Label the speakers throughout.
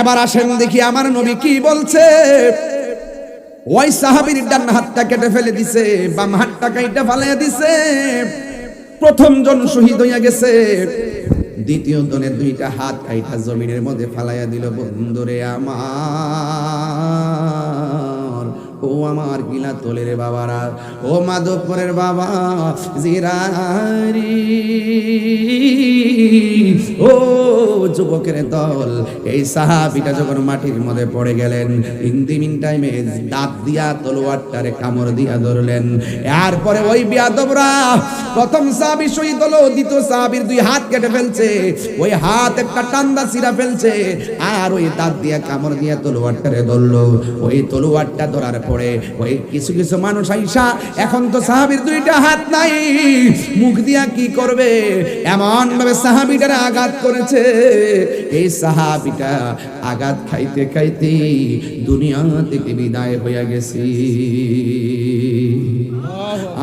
Speaker 1: এবার আসেন দেখি আমার নবী কি বলছে। ওই সাহাবির ডান হাতটা কেটে ফেলে দিছে, বাম হাতটা কাইটা ফালাইয়া দিছে। প্রথম জন শহীদ হইয়া গেছে। দ্বিতীয় জনের দুইটা হাত কাইটা জমিনের মধ্যে ফালাইয়া দিল, বন্ধুরে আমার। ও আমার গিলা তোলের বাবারা, ও মাধবপুরের বাবা জিরারি। ও যুবকের দল, এই সাহাবিটা যখন মাটির মধ্যে পড়ে গেলেন ইন্দিমিন টাইমে দাঁত দিয়া তলোয়ারটারে কামড় দিয়া ধরলেন। এরপরে ওই বিয়াদবরা প্রথম সাহাবি শহীদ হলো, দ্বিতীয় সাহাবির দুই হাত কেটে ফেলছে, ওই হাত একটা টান্দা সিরা ফেলছে, আর ওই দাঁত দিয়া কামড় দিয়া তলোয়ারটারে ধরলো। ওই তলোয়ারটা ধরার পরে ওই কিছু কিছু মানুষ আইসা, এখন তো সাহাবির দুইটা হাত নাই। মুখ দিয়া কি করবে? এমন ভাবে সাহাবিটারে আঘাত করেছে। এই সাহাবিটা আঘাত খাইতে খাইতে দুনিয়া থেকে বিদায় হইয়া গেছি।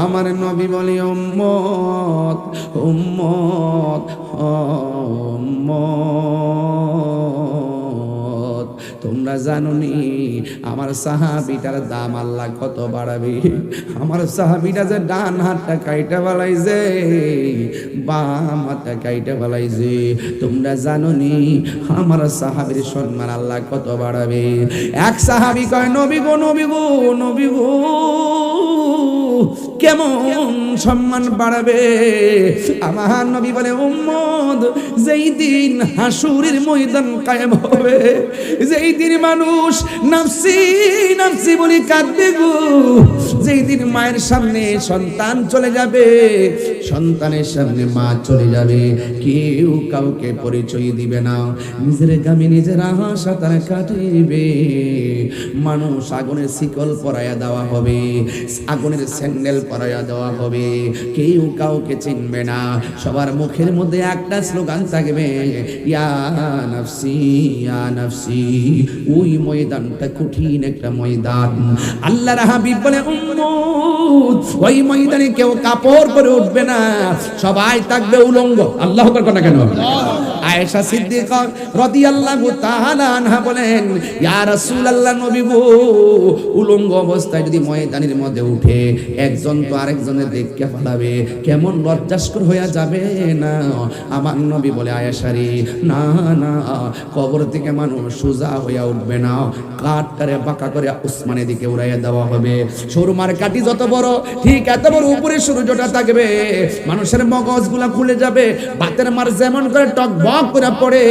Speaker 1: আমার নবী বলে, উম্মত উম্মত উম্মত। তোমরা জানো নি আমার সাহাবিটার দাম আল্লাহ কত বাড়াবে? আমার সাহাবিটা যে ডান হাতটা কাইটা বালাইছে বাম হাতটা কাইটা বালাইছে তোমরা জানো নি আমার সাহাবির সম্মান আল্লাহ কত বাড়াবে? এক সাহাবি কয়, নবী গো নবী গো নবী গো। কেমন সম্মান বাড়াবে? আমার নবী বলে উম্মদ যেই দিন হাসুরের ময়দান কায়েম হবে, যেই দিন মানুষ নাফসি নাফসি বলে কাঁদবে গো, যেই দিন মায়ের সামনে সন্তান চলে যাবে, সন্তানের সামনে মা চলে যাবে, কেউ কাউকে পরিচয় দিবে না, নিজের গামে নিজের আশা তারা কাটিবে। মানুষ আগুনের শিকল পরাইয়া দেওয়া হবে, আগুনের স্যান্ডেল পরাইয়া দেওয়া হবে। কেউ কাউকে চিনবে না। সবার মুখের মধ্যে একটা স্লোগান থাকবে ওই ময়দানটা কঠিন একটা ময়দান। আল্লাহর হাবিব বলে ওই ময়দানে কেউ কাপড় পরে উঠবে না। সবাই থাকবে উলঙ্গ। আল্লাহ না কেন? আয়েশা সিদ্দিকা রাদিয়াল্লাহু তাআলা আনহা বলেন, ইয়া রাসূলুল্লাহ নবী গো, উলঙ্গ অবস্থায় যদি ময়দানের মধ্যে উঠে একজন তো আরেকজনের দেখকে ফেলাবে কেমন লজ্জাস্কর হয়ে যাবে না? আমার নবী বলে, আয়েশারি, না না, কবর থেকে মানুষ সোজা হইয়া উঠবে না। কাঠটারে বাঁকা করে উসমানের দিকে উড়াইয়া দেওয়া হবে। সরুমার কাটি যত বড়, ঠিক এত বড় উপরে সূর্যটা থাকবে। মানুষের মগজগুলা খুলে যাবে, বাতের মার যেমন করে টক টকবক করে পড়ে,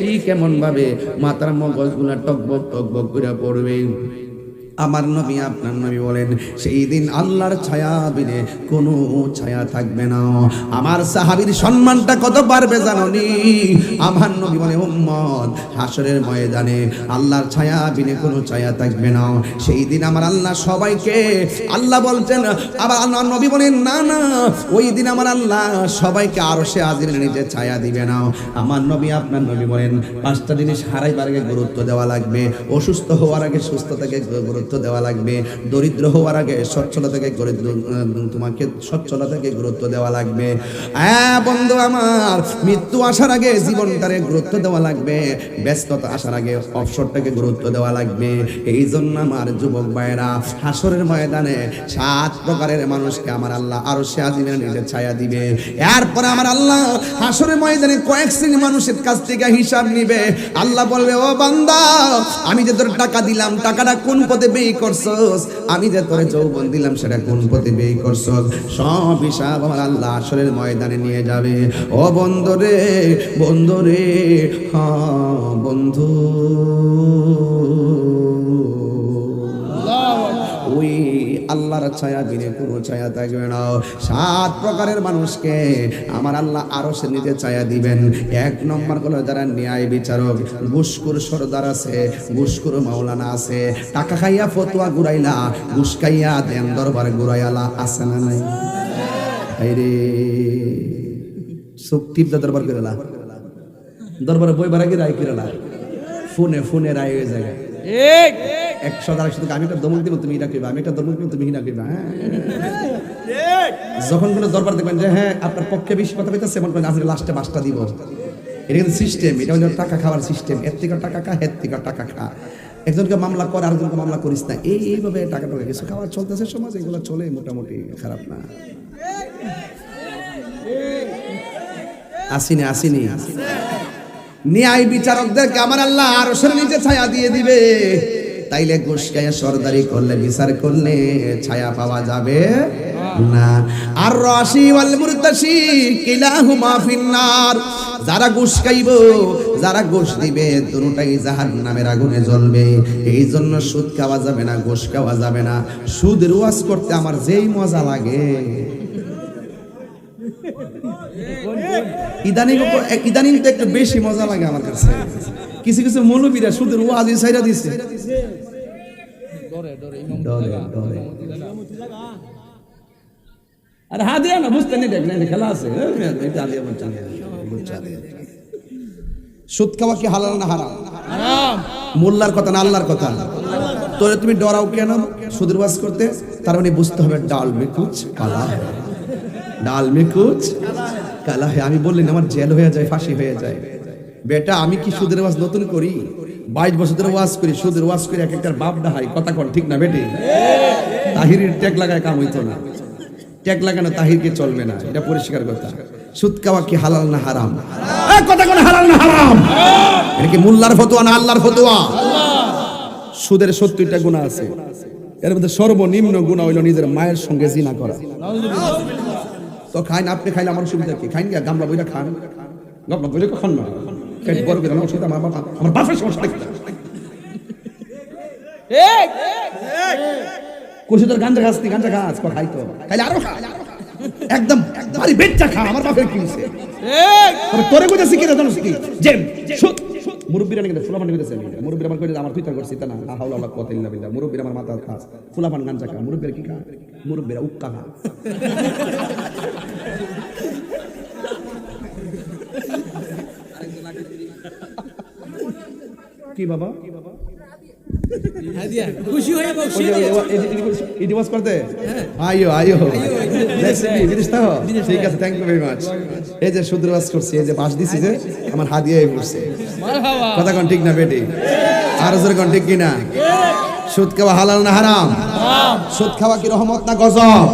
Speaker 1: ঠিক এমন ভাবে মাথার মগজগুলা টকবক টকবক করে পড়বে। আমার নবী, আপনার নবী বলেন, সেই দিন আল্লাহর ছায়া বিনে কোনো ছায়া থাকবে না। আমার সাহাবীর সম্মানটা কত পারবে জাননি? আমার নবী বলে, উম্মত, হাসরের ময়দানে আল্লাহর ছায়া বিনে কোনো ছায়া থাকবে না। সেই দিন আমার আল্লাহ সবাইকে, আল্লাহ বলছেন, আবার আল্লাহ নবী বলেন, না না, ওই দিন আমার আল্লাহ সবাইকে আরও সে আজির নিজের ছায়া দিবে না। আমার নবী, আপনার নবী বলেন, পাঁচটা জিনিস হারাইবার আগে গুরুত্ব দেওয়া লাগবে। অসুস্থ হওয়ার আগে সুস্থতাকে গুরুত্ব দেওয়া লাগবে। দরিদ্র হওয়ার আগে সচ্ছলতাকে দরিদ্র তোমাকে সচ্ছলতাকে গুরুত্ব দেওয়া লাগবে। হ্যাঁ বন্ধু আমার, মৃত্যু আসার আগে জীবনটারে গুরুত্ব দেওয়া লাগবে। ব্যস্ততা আসার আগে অবসরটাকে গুরুত্ব দেওয়া লাগবে। এই জন্য আমার যুবক ভাইয়েরা, হাসরের ময়দানে সাত প্রকারের মানুষকে আমার আল্লাহ আরও সে আজিমের নিজের ছায়া দিবে। এরপরে আমার আল্লাহ হাসরের ময়দানে কয়েক শ্রেণি মানুষের কাছ থেকে হিসাব নিবে। আল্লাহ বলবে, ও বান্দা, আমি যে তোর টাকা দিলাম, টাকাটা কোন পথে ব্যয় করছস। আমি যে তোরে যৌবন দিলাম, সেটা কোন পথে ব্যয় করছস? সব হিসাব আমার আল্লাহ আসরের ময়দানে নিয়ে যাবে। ও বন্ধু রে বন্ধু রে হ্যাঁ বন্ধু। আল্লাহর ছায়া বিনে কোনো ছায়া থাকবে না। সাত প্রকারের মানুষকে আমার আল্লাহ আরও সে নিজে ছায়া দিবেন। এক নম্বর হলো যারা ন্যায় বিচারক। ঘুষকুর সরদার আছে ঘুষকুর মাওলানা আছে। টাকা খাইয়া ফতুয়া ঘুরাইলা, ঘুষ দেন দরবার ঘুরাইয়ালা আছে না নাই? রে টিপদা দরবার করেলা দরবারে বই বারাকি রায় কিরালা ফোনে ফোনে রায় হয়ে যায়। একশো আর একশো আমি একটা দমক দিব তুমি এটা কইবা? আমি একটা দমক দিব তুমি হিনা কইবা? হ্যাঁ। যখন কোনো দরবার দেখবেন যে হ্যাঁ আপনার পক্ষে বেশি কথা কইতাছে, মনে করেন আজকে লাস্টে বাসটা দিব এটা কিন্তু সিস্টেম এটা হলো টাকা খাওয়ার সিস্টেম এর থেকে টাকা খা এর থেকে টাকা খা। একজনকে মামলা কর, আরেকজনকে মামলা করিস না। এই, এইভাবে টাকা টাকা কিছু খাওয়া চলতেছে সমাজ, এগুলো চলে মোটামুটি, খারাপ না। আসিনি আসিনি। ন্যায় বিচারকদেরকে আমার আল্লাহ আরও নিচে ছায়া দিয়ে দিবে। তাইলে গোসকায়া সরদারি করলে, বিচার করলে ছায়া পাওয়া যাবে না। আর রাশি ওয়াল মুরতাশি কিলাহুমা ফিন্নার। যারা ঘুষ খাইব, যারা ঘুষ দিবে, দুটাই জাহান নামের আগুনে জ্বলবে। এই জন্য সুদ খাওয়া যাবে না ঘুষ খাওয়া যাবে না। সুদের ওয়াজ করতে আমার যেই মজা লাগে। ইদানিং ইদানিং তো একটু বেশি মজা লাগে আমার কাছে। কিছু কিছু মৌলবীরা সুদের ওয়াজি সাইরা দিছে। ডরে, ডরে। আরে হা দিয়া না বুঝতে নেই দেখ না খেলা আছে। হ্যাঁ, আলিয়া। সুদ খাওয়া কি হালাল না হারাম? মোল্লার কথা না আল্লাহর কথা? তোরে তুমি ডরাও কেন? সুদের ওয়াজ করতে? তার মানে বুঝতে হবে ডাল মে কুচ কালা। ডাল মে কুচ কালা হে আমি বললেন আমার জেল হয়ে যায় ফাঁসি হয়ে যায়। বেটা আমি কি সুদের ওয়াজ নতুন করি? বাইশ বছর ধরে ওয়াজ করি, সুদের ওয়াজ করি এক একটার বাপ ডাহাই, কথা কন, ঠিক না বেটে? তাহিরের ট্যাগ লাগায় কাম হইতো না। ট্যাগ লাগানো তাহিরকে চলবে না, এটা পরিষ্কার কথা। সুদ খাওয়া কি হালাল না হারাম? কথা কোন, হালাল না হারাম? এটা কি মোল্লার ফতোয়া না আল্লাহর ফতোয়া? সুদের সত্তরটা গুণা আছে। এর মধ্যে সর্বনিম্ন গুণা হইল নিজের মায়ের সঙ্গে জিনা করা। তো খাইন, আপনি খাইলে আমার সুবিধা কি? খাইন গামলা বইরা খান। গামলা বইরা কখন না? পেট বড় করে আমার সুবিধা আমার বাবা আমার বাপের সমস্যা তোর গাঞ্জা খাস তুই গাঞ্জা খাস খাই তো। খাইলে আরও খা। একদম বাড়ি বেচ্চা খা আমার বাপের কি হইছে তবে তোরে কইতে শিখে দে জানো যে মুরব্বিরা নাকি ফুলাপান কইতেছে মুরব্বিরা আমার কইতে আমার ফিতর করছি তা না লা হাওলা ওয়ালা কুওয়াতা ইল্লা বিল্লাহ। মুরব্বিরা আমার মাথা খাস। ফুলাপান গাঞ্জা খা। মুরব্বিরা কি খা? মুরব্বিরা উক্কা খা। কি বাবা?
Speaker 2: খুশি হয়ে বসে
Speaker 1: করতে? আইও আইও বিদেশ থাকো ঠিক আছে থ্যাংক ইউ ভেরি মাচ এই যে করছি এই যে বাস দিছি যে আমার হাত দিয়ে কথা কোন ঠিক না বেটি? আর জোরে কোন ঠিক কিনা? সুদ খাওয়া হালাল না হারাম? সুদ খাওয়া কি রহমত না গজব।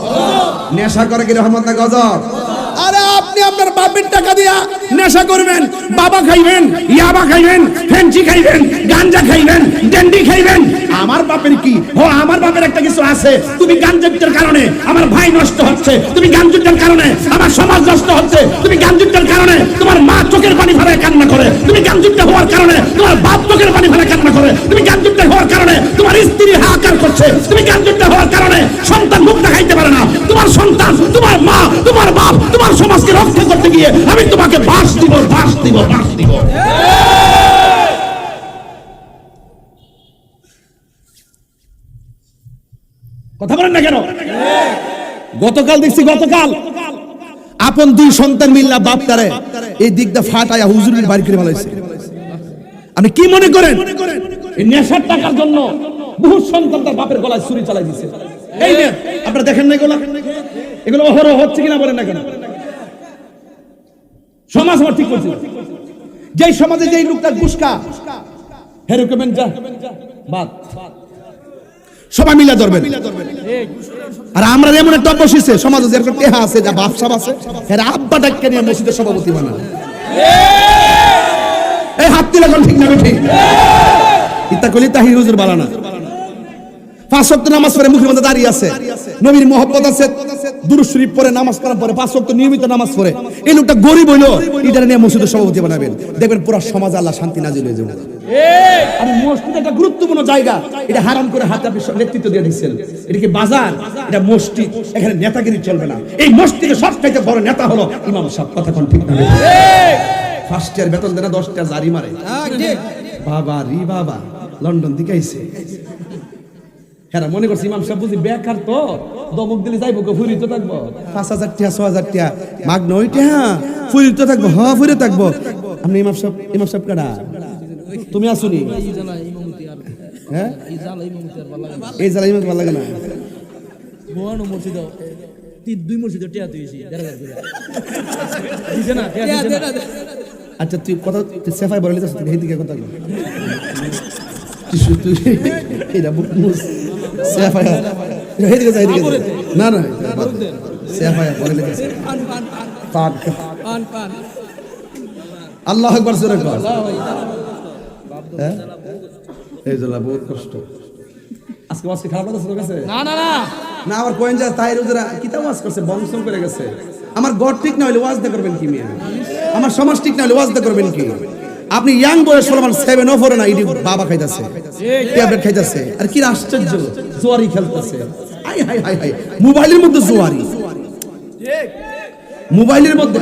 Speaker 1: নেশা করে কি রহমত না গজব? আপনি আপনার বাপের টাকা দিয়া নেশা করবেন, বাবা খাইবেন, ইয়াবা খাইবেন ফেন্সি খাইবেন, গাঞ্জা খাইবেন, ডেন্ডি খাইবেন আমার বাপের কি? ও, আমার বাপের একটা কিছু আছে। তুমি গাঞ্জার কারণে আমার ভাই নষ্ট হচ্ছে। তুমি গাঞ্জুটার কারণে আমার সমাজ নষ্ট হচ্ছে। তুমি গাঞ্জুটার কারণে তোমার মা চোখের পানি ফেলায় কান্না করে। তুমি গাঞ্জুটা হওয়ার কারণে তোমার বাপ চোখের পানি ফেলায় কান্না করে। তুমি গাঞ্জুটা হওয়ার কারণে তোমার স্ত্রী হাহাকার করছে। তুমি গাঞ্জুটা হওয়ার কারণে সন্তান মুখ দেখাইতে পারে না। তোমার সন্তান, তোমার মা, তোমার বাপ, তোমার সমাজকে রক্ষা করতে গিয়ে আমি তোমাকে বাস দিব বাস দিব বাস দিব। কথা বলেন না কেন? গতকাল দেখছি, গতকাল। আপন দুই সন্তান মিল্লা বাপ তারে এই দিকটা ফাটায়া হুজুরের বাড়ি করে ফেলাইছে। আপনি কি মনে করেন? নেশার টাকার জন্য বহু সন্তান তার বাপের গলায় ছুরি চালাই দিছে। এই যে, আপনারা দেখেন না এগুলো? এগুলো অহরহ হচ্ছে কিনা বলেন না কেন? সমাজ আমার ঠিক করছে। যেই সমাজে যেই লোকটা গুসকা হেরুকেবেন যা, বাদ। সবাই মিলা ধরবেন। আর আমরা এমন একটা বসেছে সমাজে যেরকম টেহা আছে, যা বাপসাব আছে, এর আব্বা ডাক্তার নিয়ে মসজিদের সভাপতি বানা এই হাত তুলে কোন ঠিক না ঠিক ইতা কলি তাহি হুজুর বালানা পাঁচ সপ্তাহ নামাজ পরে মুখের মধ্যে দাঁড়িয়ে আছে। নবীর মহব্বত আছে। দুরুদ শরীফ পড়ে নামাজ পড়ার পরে পাঁচ নিয়মিত নামাজ পড়ে। এই লোকটা গরিব হইল এটা নিয়ে মসজিদের সভাপতি বানাবেন। দেখবেন পুরো সমাজ আল্লাহ শান্তি নাজিল হয়ে যাবে। আর মসজিদ একটা গুরুত্বপূর্ণ জায়গা। এটা হারাম করে হাতে আপনি নেতৃত্ব দিয়ে দিচ্ছেন এটা কি বাজার? এটা মসজিদ। এখানে নেতাগিরি চলবে না। এই মসজিদে সবচাইতে বড় নেতা হলো ইমাম সাহেব। কথা কোন ঠিক না? ফার্স্ট ইয়ার বেতন দেনা দশটা জারি মারে। বাবা রি বাবা লন্ডন দিকে আইছে। হ্যাঁ মনে করছি ইমাম সাহেব বুঝি বেকার তো। দমক দিলে যাইবো গো ফুরি তো থাকব। পাঁচ হাজার টিয়া ছ হাজার টিয়া। মাগ নয় টিয়া ফুরি তো থাকব হ্যাঁ ফুরি থাকব। আপনি ইমাম সাহেব ইমাম সাহেব কাটা তুমি আসুনি হ্যাঁ?
Speaker 2: এই
Speaker 1: জ্বালা ইমাম ভালো লাগে না।
Speaker 2: ভুয়ানো মসজিদ তিন দুই মসজিদ টিয়া তুইছি দেড় হাজার না
Speaker 1: আচ্ছা তুই কথা তুই সেফাই বলে তুই হেদিকে কথা এটা বুক মুস সেফাই হেদিকে যা না না সেফাই বলে লিখছিস
Speaker 2: পান পান পান
Speaker 1: পাক
Speaker 2: পান পান
Speaker 1: আল্লাহ আকবার জোরে কর এই জন্য বহুত কষ্ট আজকে আজকে খারাপ লাগছে তোর কাছে
Speaker 2: না না না।
Speaker 1: না আবার কোয়েন যা তাই রোজরা কিতা ওয়াজ করছে? বংশম করে গেছে। আমার গড ঠিক না হলে ওয়াজ দা করবেন কি মিয়া? আমার সমাজ ঠিক না হলে ওয়াজ দা করবেন কি? আপনি ইয়াং বয়স সলমান সেভেন অফ না ইডি বাবা খাইতাছে ট্যাবলেট খাইতাছে। আর কি আশ্চর্য, জোয়ারি খেলতেছে। হাই হাই হাই মোবাইলের মধ্যে জোয়ারি। মোবাইলের মধ্যে।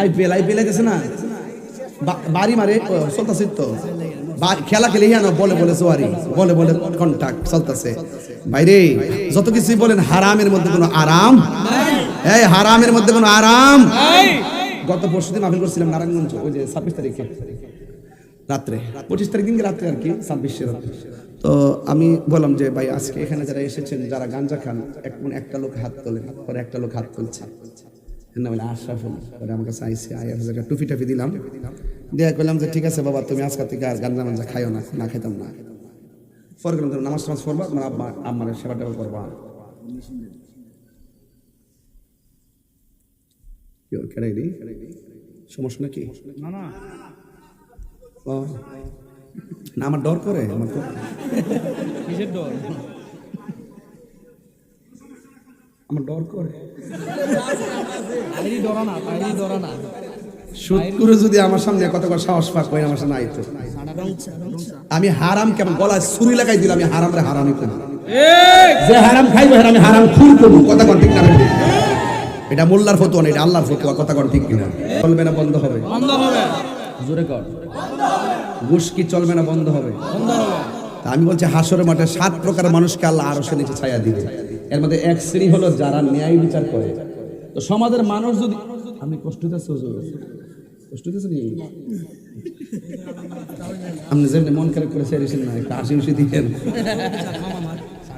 Speaker 1: আইপিএল আইপিএল গেছে না। বাড়ি মারে চলতেছে তো। খেলা খেলে না বলে বলে সোয়ারি বলে বলে কন্টাক্ট চলতেছে। বাইরে, যত কিছুই বলেন, হারামের মধ্যে কোনো আরাম? এই, হারামের মধ্যে কোনো আরাম? গত পরশু দিন মাহফিল করছিলাম নারায়ণগঞ্জ, ওই যে ছাব্বিশ তারিখে। রাত্রে, পঁচিশ তারিখ দিনকে রাত্রে আর কি ছাব্বিশে রাত্রে তো আমি বললাম যে, ভাই, আজকে এখানে যারা এসেছেন, যারা গাঞ্জা খান, এক একটা লোক হাত তোলে, পরে একটা লোক হাত তুলছে। এর নাম হলো। আশরাফুল পরে আমার কাছে আইসি আই এক টুপি টাপি দিলাম। দিয়া করলাম যে, ঠিক আছে বাবা, তুমি আজকে থেকে আর গাঞ্জা মাঞ্জা খাইও না না খেতাম না। পরে তুমি নামাজ টামাজ পড়বা আব্বা আম্মার সেবা টেবা করবা। সমস্যা নাকি?
Speaker 2: না না।
Speaker 1: না আমার ডর করে আমার তো।
Speaker 2: কিসের ডর?
Speaker 1: আমার ডর করে।
Speaker 2: তাইরি ডরা না তাইরি ডরা না।
Speaker 1: সুদ যদি আমার সামনে কত করে সাহস পাক হয় আমার সামনে আইতো। আমি হারাম কেমন গলায় ছুরি লাগাই দিলাম আমি হারাম রে যে হারাম খাইবো হারাম হারাম খুন করব কথা কোন ঠিক না? এটা মোল্লার ফতোয়া না এটা আল্লাহর ফতোয়া কথা কোন ঠিক কিনা? চলবে না বন্ধ হবে।
Speaker 2: বন্ধ হবে।
Speaker 1: জোরে কর। ঘুষ কি চলবে না বন্ধ হবে?
Speaker 2: বন্ধ হবে।
Speaker 1: তা আমি বলছি হাসরের মাঠে সাত প্রকার মানুষকে আল্লাহ আরও সে নিচে ছায়া দিবে। এর মধ্যে এক শ্রেণি হলো যারা ন্যায় বিচার করে। তো সমাজের মানুষ যদি আমি কষ্ট দিতেছে কষ্ট দিতেছে নি? আপনি যেমনি মন খারাপ করে সেরেছেন না একটা হাসি হুসি দিয়েন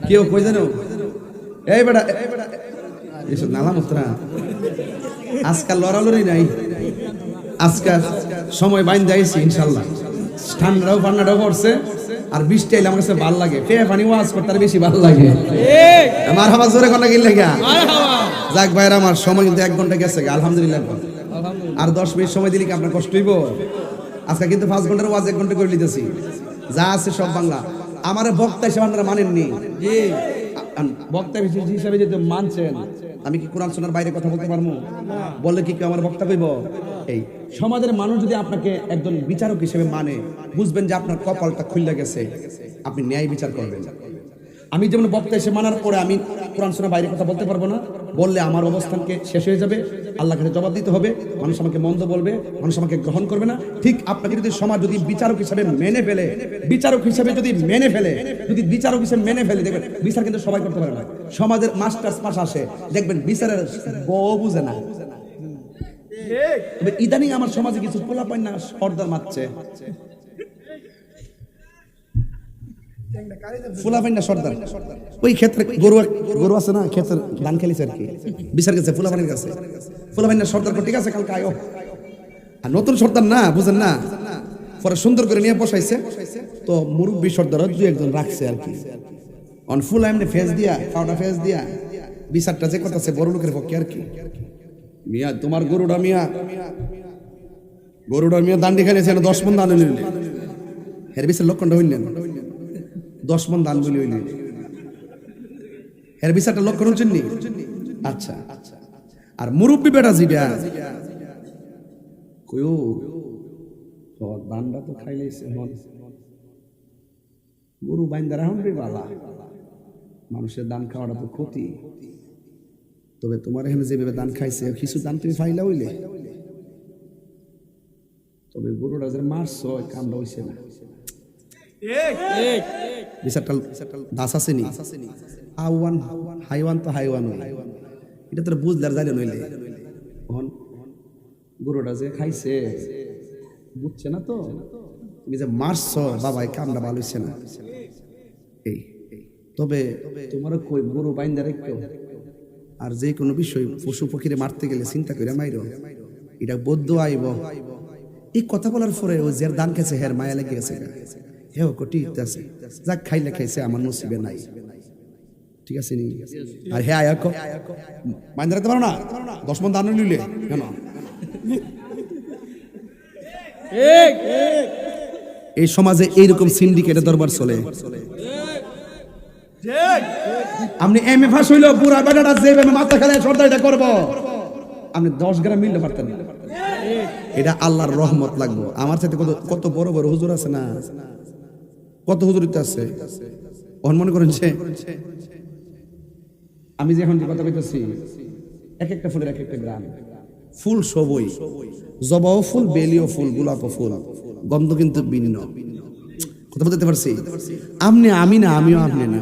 Speaker 1: কেউ কই জানো? এই বেটা এই বেটা এসব নালা মুত্রা আজকাল লড়ালড়ি নাই। আজকাল সময় বাইন যাইছি ইনশাল্লাহ। ঠান্ডাও ঠান্ডাটাও পড়ছে আর বৃষ্টি আইলে আমার কাছে ভালো লাগে। পেয়ে পানি ওয়াজ করতে আর বেশি ভালো লাগে। আমার হাবা জোরে গা যাক ভাইরা আমার সময় কিন্তু এক ঘণ্টা গেছে আলহামদুলিল্লাহ। আর দশ মিনিট সময় দিলে কি আপনার কষ্ট হইব? আজকে কিন্তু পাঁচ ঘণ্টার ওয়াজ এক ঘণ্টা করে নিতেছি যা আছে সব বাংলা। আমার বক্তা হিসেবে আপনারা মানেননি। বক্তা হিসেবে যদি মানছেন, আমি কি কোরআন শোনার বাইরে কথা বলতে পারব? বললে কি কেউ আমার বক্তা কইব? এই, সমাজের মানুষ যদি আপনাকে একজন বিচারক হিসেবে মানে বুঝবেন যে আপনার কপালটা খুললে গেছে। আপনি ন্যায় বিচার করবেন। আমি যেমন বক্তা এসে মানার পরে আমি কোরআন শোনার বাইরে কথা বলতে পারব না বললে আমার অবস্থানকে শেষ হয়ে যাবে আল্লাহ কাছে জবাব দিতে হবে মানুষ আমাকে মন্দ বলবে মানুষ আমাকে গ্রহণ করবে না। ঠিক আপনাকে যদি সমাজ যদি বিচারক হিসাবে মেনে ফেলে বিচারক হিসাবে যদি মেনে ফেলে যদি বিচারক হিসেবে মেনে ফেলে দেখবেন বিচার কিন্তু সবাই করতে পারে না। সমাজের মাস্টার্স পাশ আসে দেখবেন বিচারের বউ বুঝে না। ইদানিং আমার সমাজে কিছু পোলা পায় না সর্দার মারছে। ওই ক্ষেত্রে গরু গরু আছে না ধান সর্দার ঠিক আছে, কালকে আর নতুন সর্দার না, বুঝেন না? পরে সুন্দর করে বসাইছে। মুরব্বী সর্দার দুই একজন রাখছে আর কি। ফুল ফেস দিয়া, পাউডার ফেস দিয়া, বিচারটা যে কথা বড় লোকের পক্ষে আর কি। মিয়া, তোমার গরুটা মিয়া। গরুটা মিয়া দান্ডি খেলেছে দশ মন দান বিচার লক্ষণটা হইলেন। দশ মন দান বলি হইলেন এর বিচারটা লক্ষণ হচ্ছেন নি? আচ্ছা। আর মুরব্বী বেটা জিডা কইও দানটা তো খাইলেছে মন। গরু বাইন্দা রাখুন রে বালা মানুষের দান খাওয়াটা তো ক্ষতি। তবে তোমার এখানে যেভাবে দান খাইছে, কিছু দান তুমি ফাইলা হইলে? তবে গরুটা যে মারছ কামটা হইছে না। বিচারটা দাস আছে নি আওয়ান হাইওয়ান তো হাইওয়ান এটা তোর জানি নইলে। গরুটা যে খাইছে বুঝছে না তো? তুমি যে মারছ বাবা এই কামটা ভালো হইছে না। এই তবে তোমারও কই গরু বাইন্দা রেখো আর যে কোনো বিষয় পশু পক্ষীরে মারতে গেলে চিন্তা করে মাইর। এটা বৌদ্ধ আইব। এই কথা বলার পরে ও যার দান খেয়েছে হের মায়া লেগে গেছে হে ও কোটি আছে। যাক খাইলে খাইছে আমার নসিবে নাই। ঠিক আছে নি? আর হে আয়া মাইন্দ রাখতে পারো না? দশ মন দান নিলে কেন এই সমাজে এইরকম সিন্ডিকেটের দরবার চলে। আপনি এম এ ফাঁস হইল বুড়া বেটাটা যে মাথা খেলে সর্দারিটা করব। আপনি দশ গ্রাম মিলতে পারতেন না এটা আল্লাহর রহমত লাগবো। আমার সাথে কত কত বড় বড় হুজুর আছে না? কত হুজুর আছে? ওহন মনে করেন যে আমি যে এখন যে কথা কইতেছি, এক একটা ফুলের এক একটা গ্রাম। ফুল সবই। জবাও ফুল, বেলিও ফুল, গোলাপও ফুল, গন্ধ কিন্তু ভিন্ন। কথা বলতে পারছি? আপনি আমি না, আমিও আপনি না।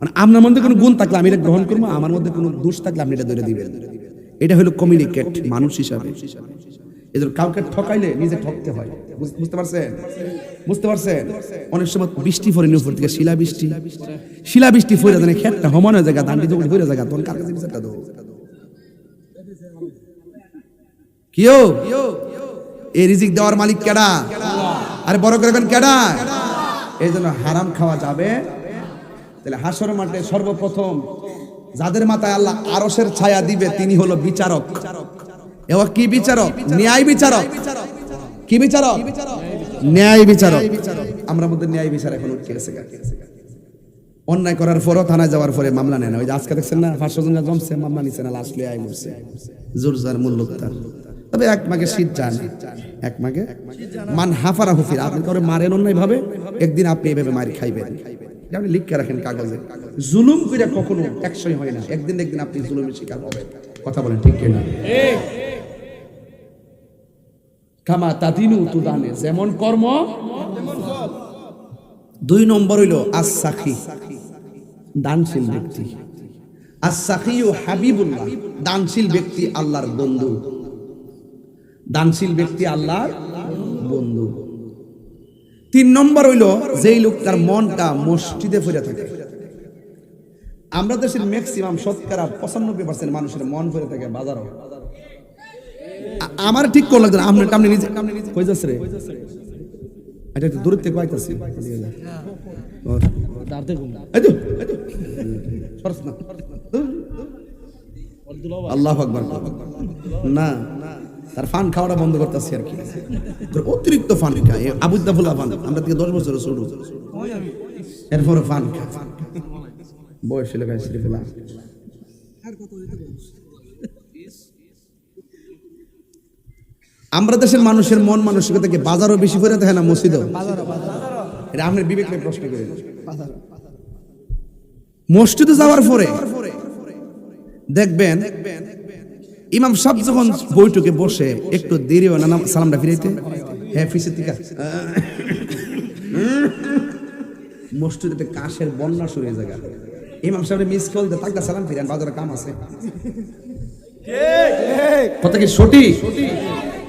Speaker 1: মানে আপনার মধ্যে কোনো গুণ থাকলে আমি এটা গ্রহণ করব, আমার মধ্যে কোনো দোষ থাকলে আপনি এটা ধরে দিবেন। এটা হলো কমিউনিকেট মানুষ হিসাবে। এদের কাউকে ঠকাইলে নিজে ঠকতে হয়। বুঝতে পারছেন? বুঝতে পারছেন? অনেক সময় বৃষ্টি পড়ে উপর থেকে শিলা বৃষ্টি। শিলা বৃষ্টি পড়ে জানে খেটটা সমান হয়ে জায়গা দান্ডি যখন পড়ে জায়গা তখন কার কাছে বিচারটা দেবো কিও এই রিজিক দেওয়ার মালিক কেডা? আরে বড় করে কেন কেডা? এই জন্য হারাম খাওয়া যাবে। তাহলে হাসর মাঠে সর্বপ্রথম যাদের মাথায় আল্লাহ আরসের ছায়া দিবে, তিনি হলো বিচারক। এবার কি বিচারক? ন্যায় বিচারক। কি বিচারক? ন্যায় বিচারক। আমরা মধ্যে ন্যায় বিচার এখন উঠে অন্যায় করার পরও থানায় যাওয়ার পরে মামলা নেয় না। ওই যে আজকে দেখছেন না, পাঁচশো জমছে, মামলা নিচ্ছে না লাস্ট আয় মরছে। জোর যার মূল্য তবে এক মাগে শীত যান। এক মাগে মান হাফারা হুফির। আপনি কাউরে মারেন অন্যায় ভাবে, একদিন আপনি এভাবে মারি খাইবেন। আপনি লিখকে রাখেন কাগজে। জুলুম করে কখনো একশই হয় না। একদিন একদিন আপনি জুলুমের শিকার হবেন। কথা বলেন ঠিক কিনা? কামা তাদিনু তুদানে, যেমন কর্ম। দুই নম্বর হইল আসাখি দানশীল ব্যক্তি। আসাখি ও হাবিবুল্লাহ, দানশীল ব্যক্তি আল্লাহর বন্ধু। দানশীল ব্যক্তি আল্লাহর বন্ধু। তিন নম্বর হইল যেই লোকটার মনটা মসজিদে ফিরে থাকে। আমরা দেশের ম্যাক্সিমাম শতকরা পঁচানব্বই পার্সেন্ট মানুষের মন ভরে থাকে বাজারও। আমার ঠিক করল না। আপনি আপনি নিজে কই যাচ্ছে রে? এটা একটু দূর থেকে পাইতাছি। আল্লাহ না, তার ফান খাওয়াটা বন্ধ করতেছি আর কি। তোর অতিরিক্ত ফান এ আবুদ্দা ফুলা ফান। আমরা থেকে দশ বছর ছোট। এরপরে ফান খা। বয়স গাছ ফুলা। আমরা দেশের মানুষের মন মানসিকতাকে বাজারও বেশি করে থাকে না মসজিদও? এটা আপনার বিবেককে প্রশ্ন করে মসজিদে যাওয়ার পরে দেখবেন ইমাম সাহেব যখন বৈঠকে বসে একটু দেরি হয় না সালামটা ফিরাইতে? হ্যাঁ ফিসে থেকে মসজিদে একটা কাশের বন্যা শুরু হয়ে যায় ইমাম সাহেব মিস কল দে তাকদা সালাম ফিরান বাজারে কাম আছে। কথা কি সঠিক।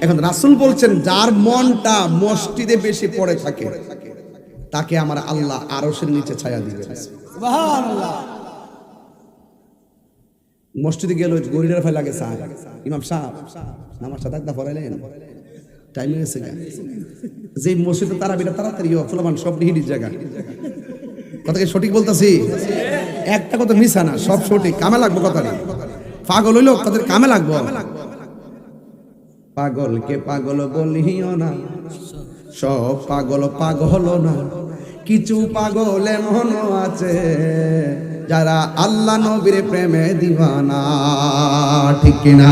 Speaker 1: এখন রাসুল বলছেন, যার মনটা মসজিদে বেশি পড়ে থাকে, তাকে আমার আল্লাহ আরশের নিচে ছায়া দিবে মসজিদে গেল গরিবের ফেলা গেছে ইমাম সাহেব, নামাজ সাথে একটা পড়াইলেন টাইম হয়ে গেছে যে মসজিদে তারা বিটা তাড়াতাড়ি ফুলামান সব নিহিডির জায়গা। কথা কি সঠিক বলতেছি? একটা কথা মিশা না, সব সঠিক। কামে লাগবো কথাটা পাগল হইল তাদের কামে লাগবো। পাগলকে পাগল বলিও না। সব পাগল পাগল না। কিছু পাগল এমন আছে, যারা আল্লাহ নবীর প্রেমে দিবানা, ঠিক কিনা?